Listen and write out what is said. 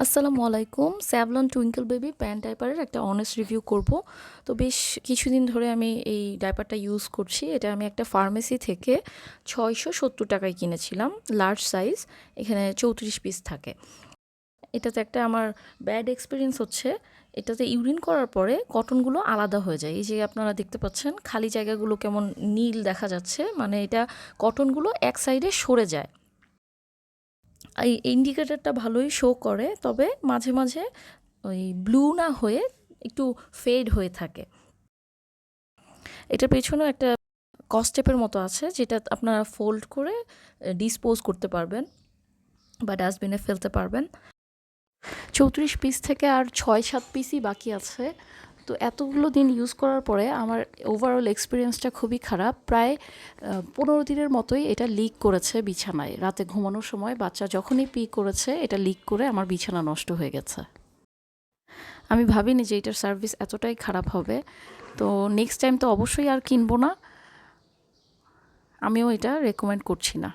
আসসালামু আলাইকুম। Savlon twinkle baby pant ডাইপারের একটা অনেস্ট রিভিউ করব। তো বেশ কিছুদিন ধরে আমি এই ডাইপারটা ইউজ করছি। এটা আমি একটা ফার্মেসি থেকে ছয়শো সত্তর টাকায় কিনেছিলাম। লার্জ সাইজ এখানে চৌত্রিশ পিস থাকে। এটাতে একটা আমার ব্যাড এক্সপিরিয়েন্স হচ্ছে। এটাতে ইউরিন করার পরে কটনগুলো আলাদা হয়ে যায়। এই যে আপনারা দেখতে পাচ্ছেন, খালি জায়গাগুলো কেমন নীল দেখা যাচ্ছে। মানে এটা কটনগুলো এক সাইডে সরে যায়। এই ইন্ডিকেটারটা ভালোই শো করে, তবে মাঝে মাঝে ওই ব্লু না হয়ে একটু ফেড হয়ে থাকে। এটার পেছনেও একটা কস্টেপের মতো আছে, যেটা আপনারা ফোল্ড করে ডিসপোজ করতে পারবেন বা ডাস্টবিনে ফেলতে পারবেন। চৌত্রিশ পিস থেকে আর ছয়, সাত পিসই বাকি আছে। তো এতগুলো দিন ইউজ করার পরে আমার ওভারঅল এক্সপিরিয়েন্সটা খুবই খারাপ। প্রায় পনেরো দিনের মতোই এটা লিক করেছে বিছানায়। রাতে ঘুমানোর সময় বাচ্চা যখনই পি করেছে, এটা লিক করে আমার বিছানা নষ্ট হয়ে গেছে। আমি ভাবিনি যে এটার সার্ভিস এতটাই খারাপ হবে। তো নেক্সট টাইম তো অবশ্যই আর কিনবো না। আমিও এটা রেকমেন্ড করছি না।